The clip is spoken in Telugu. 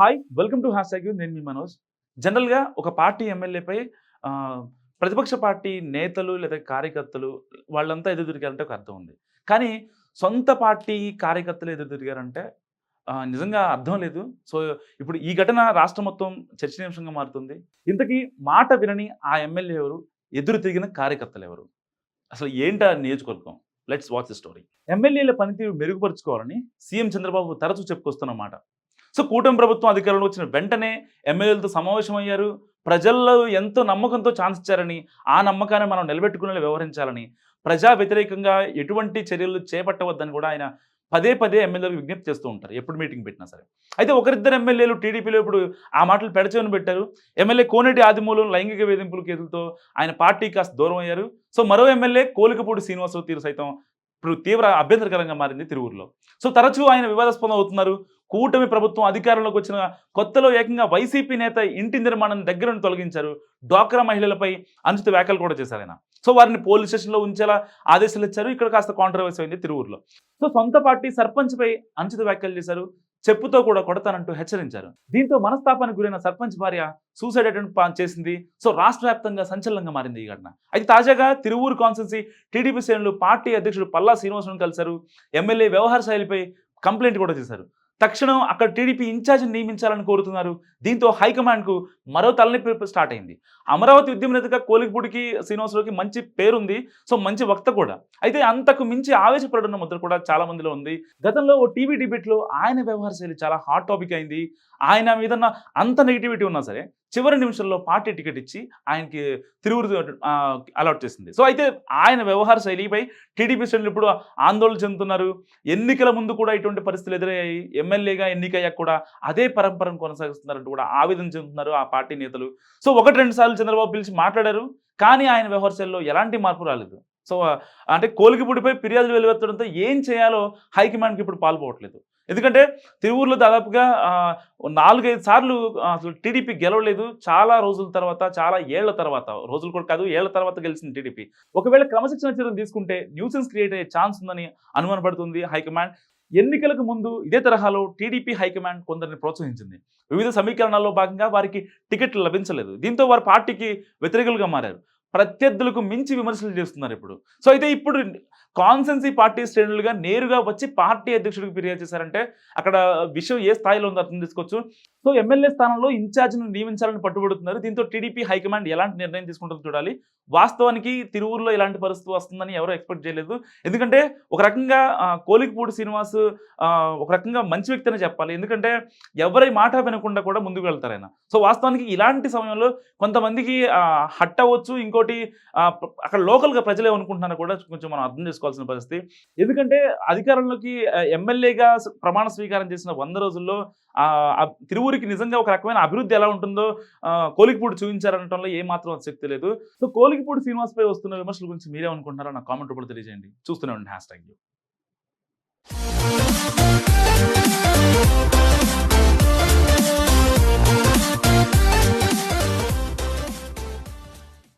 Hi welcome to hashtag నేను మీ మనోజ్. జనరల్గా ఒక పార్టీ ఎమ్మెల్యేపై ప్రతిపక్ష పార్టీ నేతలు లేదా కార్యకర్తలు వాళ్ళంతా ఎదురు తిరిగారంటే ఒక అర్థం ఉంది. కానీ సొంత పార్టీ కార్యకర్తలు ఎదురు తిరిగారంటే నిజంగా అర్థం లేదు. సో ఇప్పుడు ఈ ఘటన రాష్ట్రం మొత్తం చర్చనీయాంశంగా మారుతుంది. ఇంతకీ మాట వినని ఆ ఎమ్మెల్యే ఎవరు? ఎదురు తిరిగిన కార్యకర్తలు ఎవరు? అసలు ఏంటా నియోజకవర్గం? లెట్స్ వాచ్ ద స్టోరీ ఎమ్మెల్యేల పనితీరు మెరుగుపరుచుకోవాలని సీఎం చంద్రబాబు తరచూ చెప్పుకొస్తున్నమాట సో కూటమి ప్రభుత్వం అధికారంలో వచ్చిన వెంటనే ఎమ్మెల్యేలతో సమావేశమయ్యారు. ప్రజల్లో ఎంతో నమ్మకంతో ఛాన్స్ ఇచ్చారని ఆ నమ్మకాన్ని మనం నిలబెట్టుకునేలా వ్యవహరించాలని ప్రజా వ్యతిరేకంగా ఎటువంటి చర్యలు చేపట్టవద్దని కూడా ఆయన పదే పదే ఎమ్మెల్యేలకు విజ్ఞప్తి చేస్తూ ఉంటారు. ఎప్పుడు మీటింగ్ పెట్టినా సరే. అయితే ఒకరిద్దరు ఎమ్మెల్యేలు టీడీపీలో ఇప్పుడు ఆ మాటలు పెడచేవని పెట్టారు. ఎమ్మెల్యే కోనేటి ఆదిమూలం లైంగిక వేధింపుల కేసులతో ఆయన పార్టీ కాస్త దూరం అయ్యారు సో మరో ఎమ్మెల్యే కోలికపూడి శ్రీనివాసరావు తీరు సైతం ఇప్పుడు తీవ్ర అభ్యంతరకరంగా మారింది తిరువురులో. సో తరచూ ఆయన వివాదాస్పదం అవుతున్నారు. కూటమి ప్రభుత్వం అధికారంలోకి వచ్చిన కొత్తలో ఏకంగా వైసీపీ నేత ఇంటి నిర్మాణం దగ్గర నుండి తొలగించారు. డ్వాక్రా మహిళలపై అనుచిత వ్యాఖ్యలు కూడా చేశారు ఆయన. సో వారిని పోలీస్ స్టేషన్లో ఉంచేలా ఆదేశాలు ఇచ్చారు. ఇక్కడ కాస్త కాంట్రవర్సీ అయింది తిరువురులో. సో సొంత పార్టీ సర్పంచ్పై అనుచిత వ్యాఖ్యలు చేశారు. చెప్పుతో కూడా కొడతానంటూ హెచ్చరించారు. దీంతో మనస్తాపానికి గురైన సర్పంచ్ భార్య సూసైడ్ అటెంప్ట్ ప్లాన్ చేసింది. సో రాష్ట్ర వ్యాప్తంగా సంచలనంగా మారింది ఈ ఘటన. అయితే తాజాగా తిరువూరు కాన్స్టెన్సీ టీడీపీ శ్రేణులు పార్టీ అధ్యక్షుడు పల్లా శ్రీనివాసరావు కలిశారు. ఎమ్మెల్యే వ్యవహార శైలిపై కంప్లైంట్ కూడా చేశారు. తక్షణం అక్కడ టీడీపీ ఇన్ఛార్జిని నియమించాలని కోరుతున్నారు. దీంతో హైకమాండ్కు మరో తలనొప్పి స్టార్ట్ అయింది. అమరావతి ఉద్యమ నేతగా కోలికపూడికి శ్రీనివాసరావుకి మంచి పేరుంది. సో మంచి వక్త కూడా. అయితే అంతకు మించి ఆవేశపడున్న ముద్ర కూడా చాలా మందిలో ఉంది. గతంలో ఓ టీవీ డిబేట్లో ఆయన వ్యవహార శైలి చాలా హాట్ టాపిక్ అయింది. ఆయన మీద అంత నెగిటివిటీ ఉన్నా సరే చివరి నిమిషంలో పార్టీ టికెట్ ఇచ్చి ఆయనకి తిరువురు అలాట్ చేసింది. సో అయితే ఆయన వ్యవహార శైలిపై టీడీపీ శ్రేణులు ఇప్పుడు ఆందోళన చెందుతున్నారు. ఎన్నికల ముందు కూడా ఇటువంటి పరిస్థితులు ఎదురయ్యాయి. ఎమ్మెల్యేగా ఎన్నికయ్యాక కూడా అదే పరంపరను కొనసాగిస్తున్నారంటూ కూడా ఆవేదన చెందుతున్నారు ఆ పార్టీ నేతలు. సో ఒకటి రెండు సార్లు చంద్రబాబు పిలిచి మాట్లాడారు. కానీ ఆయన వ్యవహార శైలిలో ఎలాంటి మార్పు రాలేదు. సో అంటే కోలికిపూడిపై ఫిర్యాదులు వెలువెత్తడంతో ఏం చేయాలో హైకమాండ్కి ఇప్పుడు పాల్పోవట్లేదు ఎందుకంటే తిరువూరులో దాదాపుగా నాలుగైదు సార్లు అసలు టీడీపీ గెలవలేదు. చాలా రోజుల తర్వాత చాలా ఏళ్ళ తర్వాత రోజులు కూడా కాదు ఏళ్ళ తర్వాత గెలిచింది టీడీపీ. ఒకవేళ క్రమశిక్షణ చర్యలు తీసుకుంటే న్యూసెన్స్ క్రియేట్ అయ్యే ఛాన్స్ ఉందని అనుమానపడుతుంది హైకమాండ్ ఎన్నికలకు ముందు ఇదే తరహాలో టీడీపీ హైకమాండ్ కొందరిని ప్రోత్సహించింది. వివిధ సమీకరణాల్లో భాగంగా వారికి టికెట్లు లభించలేదు. దీంతో వారు పార్టీకి వ్యతిరేకులుగా మారారు. ప్రత్యర్థులకు మించి విమర్శలు చేస్తున్నారు ఇప్పుడు. సో అయితే ఇప్పుడు కాన్సెన్సీ పార్టీ శ్రేణులుగా నేరుగా వచ్చి పార్టీ అధ్యక్షుడికి ఫిర్యాదు చేశారంటే అక్కడ విషయం ఏ స్థాయిలో ఉందో అర్థం చేసుకోవచ్చు. సో ఎమ్మెల్యే స్థానంలో ఇన్ఛార్జ్ను నియమించాలని పట్టుబడుతున్నారు. దీంతో టీడీపీ హైకమాండ్ ఎలాంటి నిర్ణయం తీసుకుంటుందో చూడాలి. వాస్తవానికి తిరువురులో ఇలాంటి పరిస్థితి వస్తుందని ఎవరు ఎక్స్పెక్ట్ చేయలేదు. ఎందుకంటే ఒక రకంగా కోలికపూడి శ్రీనివాస్ ఒక రకంగా మంచి వ్యక్తి అని చెప్పాలి. ఎందుకంటే ఎవరి మాట వినకుండా కూడా ముందుకు వెళ్తారు ఆయన. సో వాస్తవానికి ఇలాంటి సమయంలో కొంతమందికి ఆ, హట్ అవ్వచ్చు. ఇంకోటి అక్కడ లోకల్గా ప్రజలు ఏమనుకుంటున్నారో కూడా కొంచెం మనం అర్థం చేసుకోవాల్సిన పరిస్థితి. ఎందుకంటే అధికారంలోకి ఎమ్మెల్యేగా ప్రమాణ స్వీకారం చేసిన వంద రోజుల్లో ఆ, ఊరికి నిజంగా ఒక రకమైన అభివృద్ధి ఎలా ఉంటుందో కోలికిపూడి చూపించారనటంలో ఏమాత్రం శక్తి లేదు. సో కోలికిపూడి శ్రీనివాస్ పై వస్తున్న విమర్శల గురించి మీరేమనుకుంటున్నారో నా కామెంట్ రూపంలో తెలియజేయండి. చూస్తూనే ఉండండి. Hash tag